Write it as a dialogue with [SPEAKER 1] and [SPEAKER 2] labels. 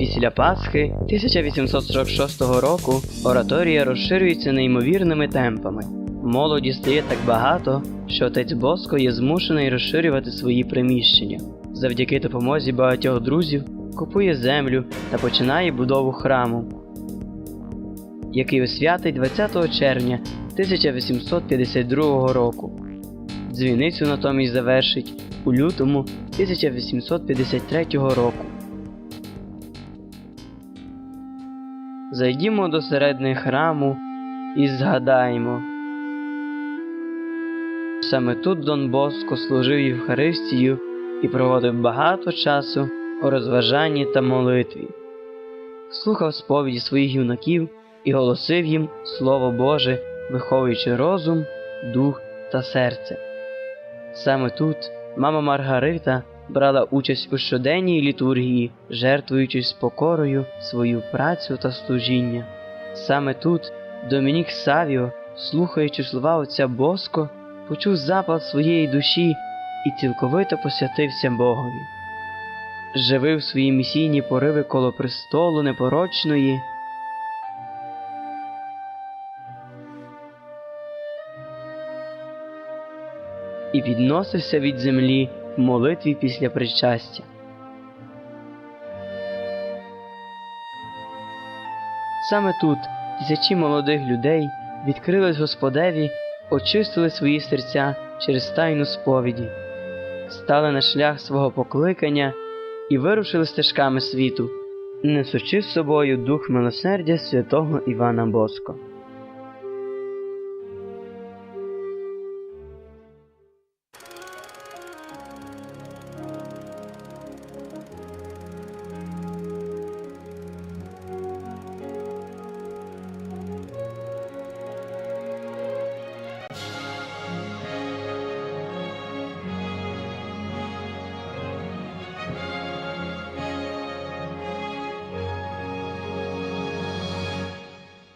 [SPEAKER 1] Після Пасхи 1846 року ораторія розширюється неймовірними темпами. Молоді стає так багато, що отець Боско є змушений розширювати свої приміщення. Завдяки допомозі багатьох друзів купує землю та починає будову храму, який освятить 20 червня 1852 року. Дзвіницю натомість завершить у лютому 1853 року. Зайдімо до середини храму і згадаємо. Саме тут Дон Боско служив Євхаристію і проводив багато часу у розважанні та молитві, слухав сповіді своїх юнаків і голосив їм Слово Боже, виховуючи розум, дух та серце. Саме тут мама Маргарита брала участь у щоденній літургії, жертвуючи з покорою свою працю та служіння. Саме тут Домінік Савіо, слухаючи слова отця Боско, почув запал своєї душі і цілковито посвятився Богові. Живив свої місійні пориви коло престолу непорочної. І підносився від землі молитві після причастя. Саме тут тисячі молодих людей відкрились Господеві, очистили свої серця через тайну сповіді, стали на шлях свого покликання і вирушили стежками світу, несучи з собою дух милосердя святого Івана Боско.